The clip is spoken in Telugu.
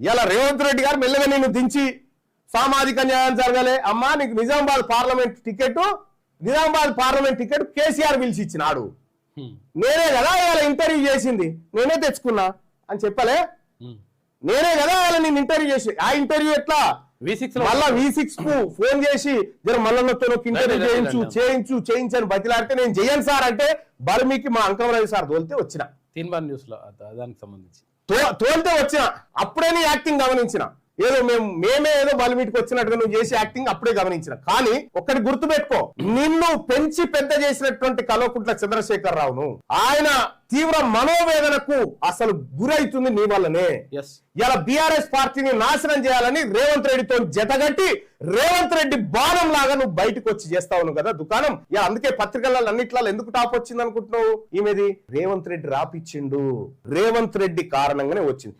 ఇలా రేవంత్ రెడ్డి గారు మెల్లగా నిన్ను దించి సామాజిక న్యాయం జరగలే. అమ్మా నీకు Nizamabad parliament ticket Nizamabad parliament ticket KCR పిలిచి ఇచ్చినాడు. నేనే కదా ఇలా ఇంటర్వ్యూ చేసింది. నేనే తెచ్చుకున్నా అని చెప్పలే. నేనే కదా ఇలా నేను ఇంటర్వ్యూ చేసి ఆ ఇంటర్వ్యూ ఎట్లా? V6 లో మళ్ళా వి సిక్స్కు ఫోన్ చేసి జర మల్లన్నతో ఇంటర్వ్యూ చేయించు. చేయించు చేయించని బతిలాడితే నేను చెయ్యను సార్ అంటే బర్మీకి మా అంకం రవి సార్ తోలితే వచ్చిన. తీన్ బార్ న్యూస్లో దానికి సంబంధించి. తో- తోలితే వచ్చిన అప్పుడే నీ యాక్టింగ్ గమనించిన. ఏదో మేము మేమే ఏదో బలిమిటికి వచ్చినట్టుగా నువ్వు చేసే యాక్టింగ్ అప్పుడే గమనించిన. కానీ ఒక్కటి గుర్తుపెట్టుకో నిన్ను పెంచి పెద్ద చేసినటువంటి కల్వకుంట్ల చంద్రశేఖర్ రావును ఆయన తీవ్ర మనోవేదనకు అసలు గురైతుంది నీ వల్లనే. ఇలా బీఆర్ఎస్ పార్టీని నాశనం చేయాలని రేవంత్ రెడ్డితో జతగట్టి రేవంత్ రెడ్డి బాణం లాగా నువ్వు బయటకు వచ్చి చేస్తావు కదా దుకాణం. ఇలా అందుకే పత్రికలలో అన్నిట్లలో ఎందుకు టాప్ వచ్చింది అనుకుంటున్నావు ఈమెది రేవంత్ రెడ్డి రాపిచ్చిండు. రేవంత్ రెడ్డి కారణంగానే వచ్చింది.